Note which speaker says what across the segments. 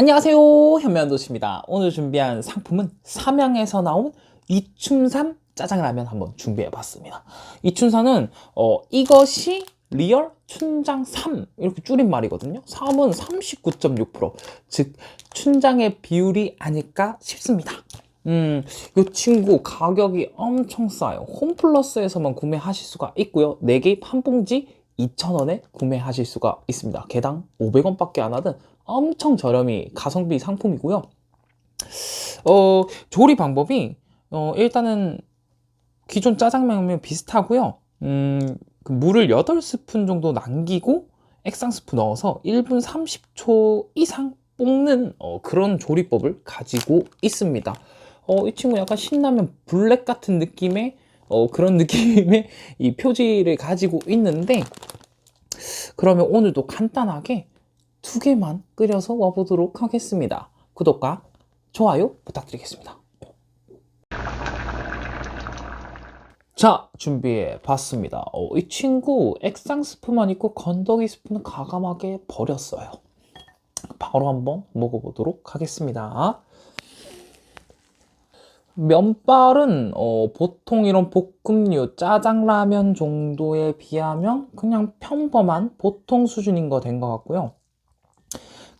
Speaker 1: 안녕하세요. 현면도시입니다. 오늘 준비한 상품은 삼양에서 나온 이춘삼 짜장라면 한번 준비해 봤습니다. 이춘삼은 어, 이것이 리얼 춘장 3 이렇게 줄임말이거든요. 3은 39.6%즉 춘장의 비율이 아닐까 싶습니다. 음, 이 친구 가격이 엄청 싸요. 홈플러스에서만 구매하실 수가 있고요. 4개 한 봉지 2,000원에 구매하실 수가 있습니다. 개당 500원밖에 안 하던 엄청 저렴이 가성비 상품이고요. 어, 조리 방법이 어, 일단은 기존 짜장면면 비슷하고요. 음, 그 물을 8스푼 정도 남기고 액상 스프 넣어서 1분 30초 이상 볶는 어, 그런 조리법을 가지고 있습니다. 어, 이 친구 약간 신라면 블랙 같은 느낌의 어, 그런 느낌의 이 표지를 가지고 있는데 그러면 오늘도 간단하게 두 개만 끓여서 와보도록 하겠습니다. 구독과 좋아요 부탁드리겠습니다. 자, 준비해 봤습니다. 어, 이 친구 액상 스프만 있고 건더기 스프는 가감하게 버렸어요. 바로 한번 먹어보도록 하겠습니다. 면발은 어, 보통 이런 볶음류, 짜장라면 정도에 비하면 그냥 평범한 보통 수준인 거 된 것 같고요.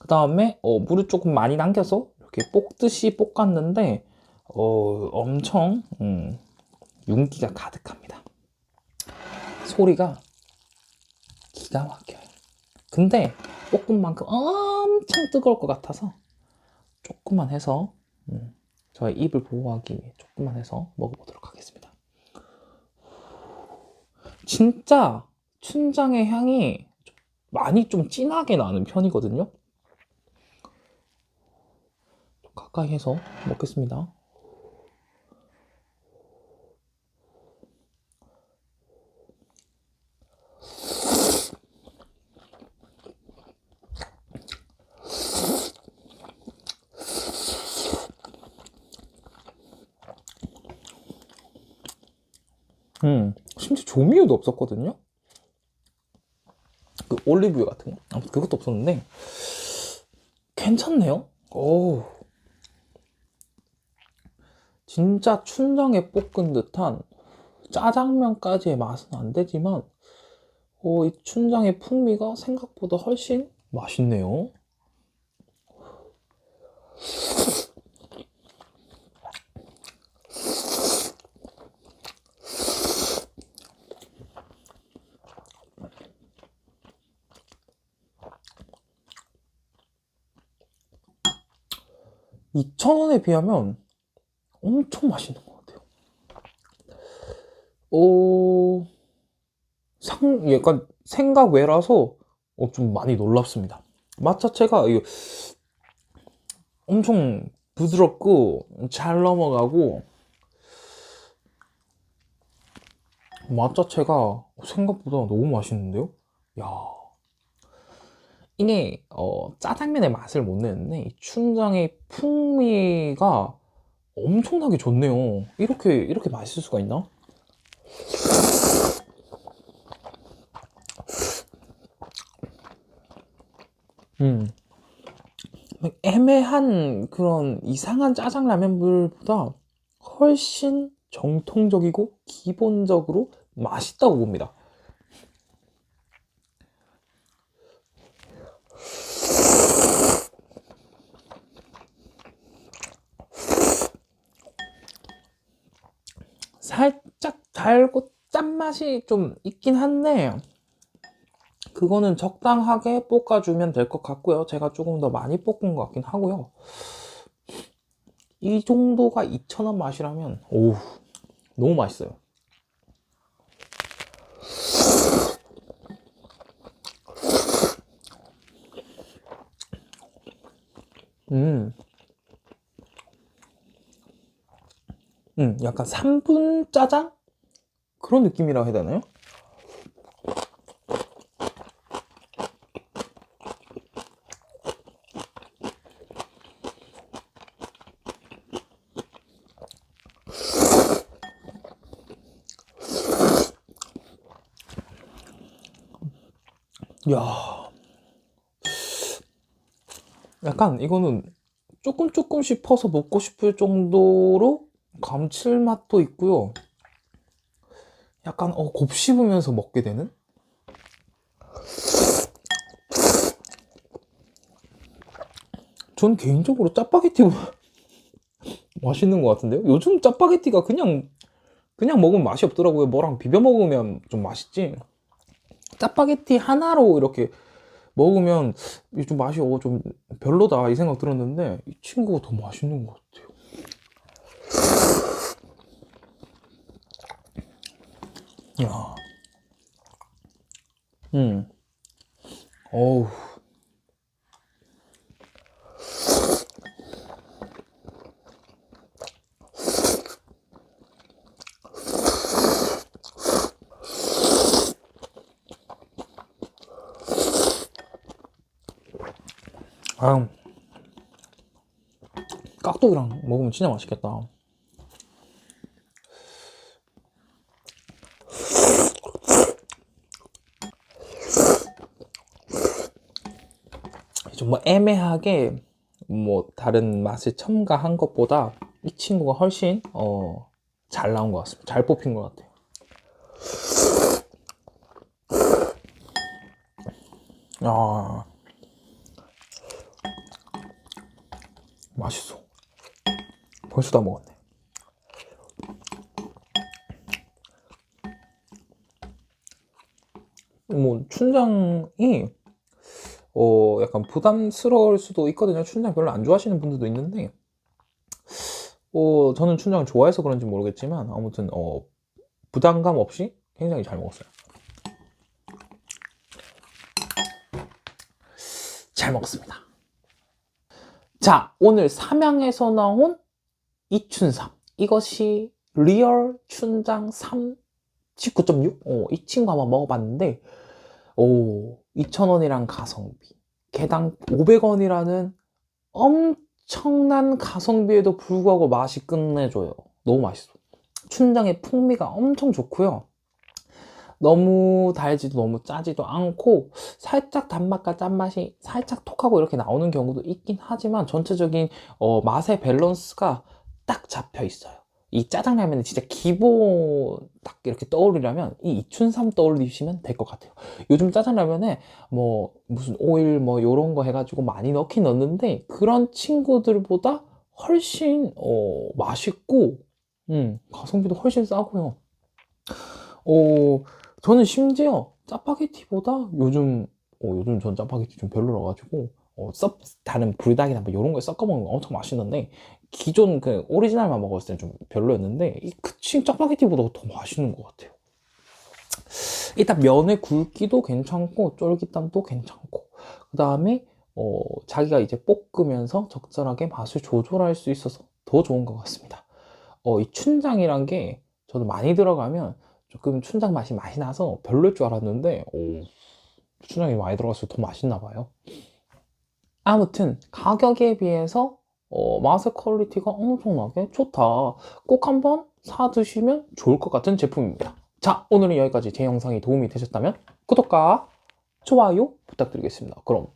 Speaker 1: 그 다음에 어, 물을 조금 많이 남겨서 이렇게 볶듯이 볶았는데 어, 엄청 음, 윤기가 가득합니다. 소리가 기가 막혀요. 근데 볶은 만큼 엄청 뜨거울 것 같아서 조금만 해서 음, 저의 입을 보호하기 위해 조금만 해서 먹어보도록 하겠습니다. 진짜 춘장의 향이 많이 좀 진하게 나는 편이거든요. 가까이 해서 먹겠습니다. 음, 심지어 조미유도 없었거든요. 그 올리브유 같은 거. 아무튼 그것도 없었는데 괜찮네요. 오. 진짜 춘장에 볶은 듯한 짜장면까지의 맛은 안 되지만 어, 이 춘장의 풍미가 생각보다 훨씬 맛있네요. (2,000원에) 비하면 엄청 맛있는 것 같아요. 어, 상, 약간 생각 외라서 어, 좀 많이 놀랍습니다. 맛 자체가 엄청 부드럽고 잘 넘어가고 맛 자체가 생각보다 너무 맛있는데요? 야. 이게 어, 짜장면의 맛을 못 내는데 이 춘장의 풍미가 엄청나게 좋네요. 이렇게 이렇게 맛있을 수가 있나? 음. 애매한 그런 이상한 짜장라면물보다 훨씬 정통적이고 기본적으로 맛있다고 봅니다. 살짝 달고 짠맛이 좀 있긴 한데 그거는 적당하게 볶아주면 될 것 같고요. 제가 조금 더 많이 볶은 것 같긴 하고요. 이 정도가 2,000원 맛이라면 오 너무 맛있어요. 음. 음, 약간 3분 짜장? 그런 느낌이라고 해야 되나요? 야. 약간 이거는 조금 조금씩 퍼서 먹고 싶을 정도로 감칠맛도 있고요. 약간 어, 곱씹으면서 먹게 되는? 전 개인적으로 짜파게티보다 맛있는 것 같은데요? 요즘 짜파게티가 그냥 그냥 먹으면 맛이 없더라고요. 뭐랑 비벼 먹으면 좀 맛있지. 짜파게티 하나로 이렇게 먹으면 좀 맛이 어, 좀 별로다 이 생각 들었는데 이 친구가 더 맛있는 것 같아요. 야, 음, 어우, 아, 깍두기랑 먹으면 진짜 맛있겠다. 좀뭐 애매하게 뭐 다른 맛을 첨가한 것보다 이 친구가 훨씬 어, 잘 나온 것 같습니다. 잘 뽑힌 것 같아요. 아, 맛있어. 벌써 다 먹었네. 뭐 춘장이 어 약간 부담스러울 수도 있거든요. 춘장 별로 안 좋아하시는 분들도 있는데 어 저는 춘장을 좋아해서 그런지 모르겠지만 아무튼 어 부담감 없이 굉장히 잘 먹었어요. 잘 먹었습니다. 자, 오늘 삼양에서 나온 이춘삼. 이것이 리얼 춘장 3 19.6? 어, 이 친구 한번 먹어봤는데, 오, 2,000원이랑 가성비. 개당 500원이라는 엄청난 가성비에도 불구하고 맛이 끝내줘요. 너무 맛있어. 춘장의 풍미가 엄청 좋고요. 너무 달지도 너무 짜지도 않고 살짝 단맛과 짠맛이 살짝 톡하고 이렇게 나오는 경우도 있긴 하지만 전체적인 어, 맛의 밸런스가 딱 잡혀 있어요. 이 짜장라면은 진짜 기본 딱 이렇게 떠올리려면 이 이춘삼 떠올리시면 될 것 같아요. 요즘 짜장라면에 뭐 무슨 오일 뭐 요런 거 해가지고 많이 넣긴 넣는데 그런 친구들보다 훨씬 어, 맛있고 음, 가성비도 훨씬 싸고요. 어, 저는 심지어 짜파게티보다 요즘 어, 요즘 전 짜파게티 좀 별로라 가지고 어, 썩 다른 불닭이나 뭐 이런 거에 섞어 거 엄청 맛있는데 기존 그 오리지널만 먹었을 때는 좀 별로였는데 이 그치 짜파게티보다 더 맛있는 것 같아요. 일단 면의 굵기도 괜찮고 쫄깃함도 괜찮고 그 다음에 어, 자기가 이제 볶으면서 적절하게 맛을 조절할 수 있어서 더 좋은 것 같습니다. 어, 이 춘장이란 게 저도 많이 들어가면 조금 춘장 맛이 많이 나서 별로일 줄 알았는데 오, 춘장이 많이 들어가서 더 맛있나 봐요. 아무튼 가격에 비해서 어, 맛의 퀄리티가 엄청나게 좋다. 꼭 한번 사 드시면 좋을 것 같은 제품입니다. 자, 오늘은 여기까지 제 영상이 도움이 되셨다면 구독과 좋아요 부탁드리겠습니다. 그럼